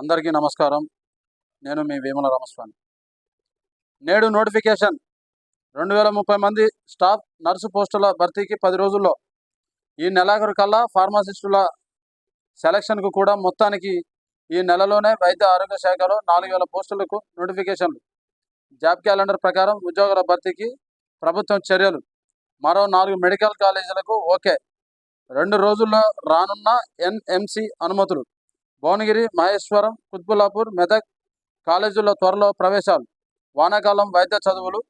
అందరికీ నమస్కారం. నేను మీ వేమల రామస్వామి. నేడు నోటిఫికేషన్. రెండు వేల ముప్పై మంది స్టాఫ్ నర్సు పోస్టుల భర్తీకి పది రోజుల్లో ఈ నెలాఖరు కల్లా ఫార్మసిస్టుల సెలక్షన్కు కూడా మొత్తానికి ఈ నెలలోనే వైద్య ఆరోగ్య శాఖలో నాలుగు వేల పోస్టులకు నోటిఫికేషన్లు. జాబ్ క్యాలెండర్ ప్రకారం ఉద్యోగుల భర్తీకి ప్రభుత్వం చర్యలు. మరో నాలుగు మెడికల్ కాలేజీలకు ఓకే. రెండు రోజుల్లో రానున్న ఎన్ఎంసి అనుమతులు. భువనగిరి మహేశ్వరం కుత్బులాపూర్ మెదక్ కాలేజీల్లో త్వరలో ప్రవేశాలు. వానాకాలం వైద్య చదువులు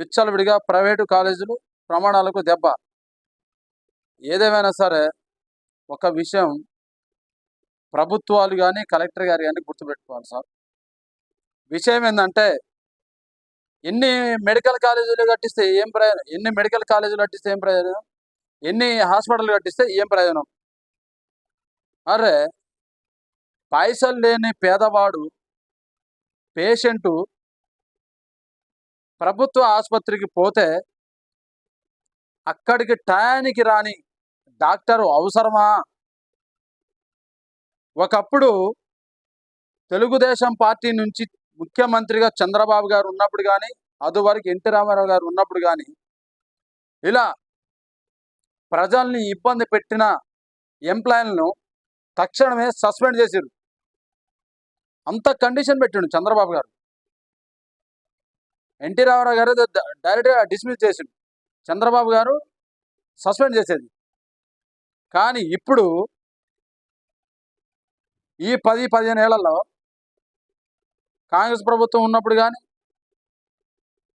విచ్చలవిడిగా ప్రైవేటు కాలేజీలు ప్రమాణాలకు దెబ్బ. ఏదేమైనా సరే ఒక విషయం ప్రభుత్వాలు కానీ కలెక్టర్ గారు కానీ గుర్తుపెట్టుకోవాలి సార్. విషయం ఏంటంటే ఎన్ని మెడికల్ కాలేజీలు కట్టిస్తే ఏం ప్రయోజనం? ఎన్ని మెడికల్ కాలేజీలు కట్టిస్తే ఏం ప్రయోజనం? ఎన్ని హాస్పిటల్ కట్టిస్తే ఏం ప్రయోజనం? అరే పైసలు లేని పేదవాడు పేషెంటు ప్రభుత్వ ఆసుపత్రికి పోతే అక్కడికి టయానికి రాని డాక్టరు అవసరమా? ఒకప్పుడు తెలుగుదేశం పార్టీ నుంచి ముఖ్యమంత్రిగా చంద్రబాబు గారు ఉన్నప్పుడు కానీ అదువరకు ఎన్టీ రామారావు గారు ఉన్నప్పుడు కానీ ఇలా ప్రజల్ని ఇబ్బంది పెట్టిన ఎంప్లాయీలను తక్షణమే సస్పెండ్ చేసిరు అంత కండిషన్ పెట్టిండు చంద్రబాబు గారు. ఎన్టీ రామారావు గారు డైరెక్ట్గా డిస్మిస్ చేసిండు. చంద్రబాబు గారు సస్పెండ్ చేసేది. కానీ ఇప్పుడు ఈ పది పదిహేను ఏళ్ళలో కాంగ్రెస్ ప్రభుత్వం ఉన్నప్పుడు కానీ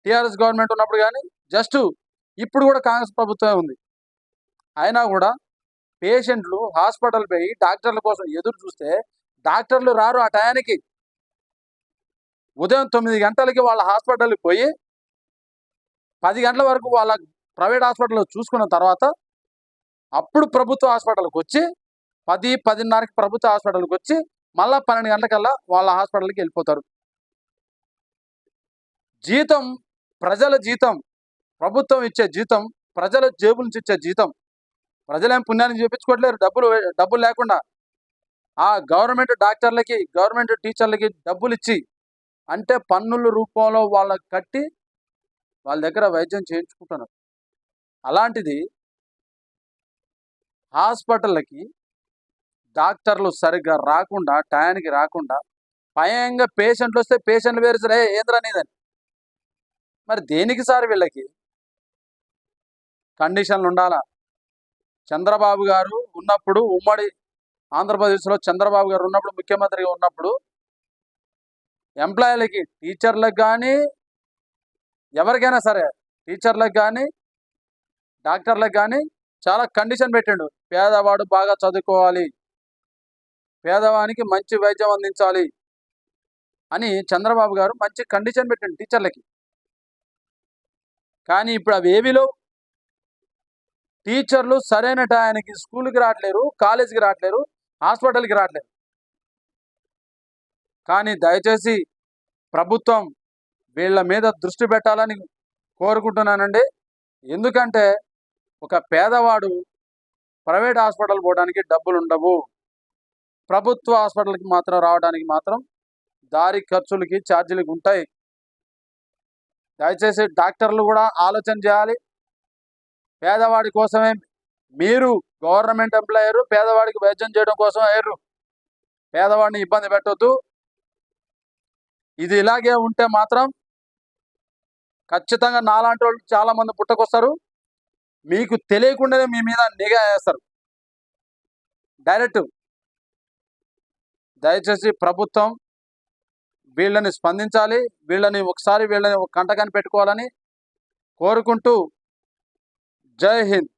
టీఆర్ఎస్ గవర్నమెంట్ ఉన్నప్పుడు కానీ జస్ట్ ఇప్పుడు కూడా కాంగ్రెస్ ప్రభుత్వమే ఉంది. అయినా కూడా పేషెంట్లు హాస్పిటల్ పోయి డాక్టర్ల కోసం ఎదురు చూస్తే డాక్టర్లు రారు ఆ టయానికి. ఉదయం తొమ్మిది గంటలకి వాళ్ళ హాస్పిటల్కి పోయి పది గంటల వరకు వాళ్ళ ప్రైవేట్ హాస్పిటల్లో చూసుకున్న తర్వాత అప్పుడు ప్రభుత్వ హాస్పిటల్కి వచ్చి పది పదిన్నరకి ప్రభుత్వ హాస్పిటల్కి వచ్చి మళ్ళా పన్నెండు గంటలకల్లా వాళ్ళ హాస్పిటల్కి వెళ్ళిపోతారు. జీతం ప్రజల జీతం ప్రభుత్వం ఇచ్చే జీతం ప్రజల జేబు నుంచి ఇచ్చే జీతం ప్రజలేం పుణ్యాన్ని చూపించుకోవట్లేరు డబ్బులు డబ్బులు లేకుండా. ఆ గవర్నమెంట్ డాక్టర్లకి గవర్నమెంట్ టీచర్లకి డబ్బులు ఇచ్చి అంటే పన్నుల రూపంలో వాళ్ళకి కట్టి వాళ్ళ దగ్గర వైద్యం చేయించుకుంటున్నారు. అలాంటిది హాస్పిటళ్ళకి డాక్టర్లు సరిగ్గా రాకుండా టయానికి రాకుండా భయంగా పేషెంట్లు వస్తే పేషెంట్లు వేరు సరే ఏంద్రా నీదని? మరి దేనికి సార్ వీళ్ళకి? కండిషన్లు ఉండాలా? చంద్రబాబు గారు ఉన్నప్పుడు ఉమ్మడి ఆంధ్రప్రదేశ్లో చంద్రబాబు గారు ఉన్నప్పుడు ముఖ్యమంత్రిగా ఉన్నప్పుడు ఎంప్లాయీలకి టీచర్లకు కానీ ఎవరికైనా సరే టీచర్లకు కానీ డాక్టర్లకు కానీ చాలా కండిషన్ పెట్టిండు. పేదవాడు బాగా చదువుకోవాలి. పేదవానికి మంచి వైద్యం అందించాలి అని చంద్రబాబు గారు మంచి కండిషన్ పెట్టిండు టీచర్లకి. కానీ ఇప్పుడు అవి ఏవిలో? టీచర్లు సరైన టయానికి స్కూల్కి రావట్లేరు కాలేజీకి రావట్లేరు హాస్పిటల్కి రావట్లేదు కానీ దయచేసి ప్రభుత్వం వీళ్ళ మీద దృష్టి పెట్టాలని కోరుకుంటున్నానండి. ఎందుకంటే ఒక పేదవాడు ప్రైవేట్ హాస్పిటల్ పోవడానికి డబ్బులు ఉండవు. ప్రభుత్వ హాస్పిటల్కి మాత్రం రావడానికి మాత్రం దారి ఖర్చులకి ఛార్జీలకి ఉంటాయి. దయచేసి డాక్టర్లు కూడా ఆలోచన చేయాలి. పేదవాడి కోసమే మీరు గవర్నమెంట్ ఎంప్లాయర్ పేదవాడికి వైద్యం చేయడం కోసం అయ్యారు. పేదవాడిని ఇబ్బంది పెట్టొద్దు. ఇది ఇలాగే ఉంటే మాత్రం ఖచ్చితంగా నాలాంటి వాళ్ళు చాలామంది పుట్టకొస్తారు. మీకు తెలియకుండానే మీ మీద నిఘా వేస్తారు. డైరెక్ట్ దయచేసి ప్రభుత్వం వీళ్ళని స్పందించాలి. వీళ్ళని ఒకసారి వీళ్ళని ఒక కంటకాన్ని పెట్టుకోవాలని కోరుకుంటూ జై హింద్.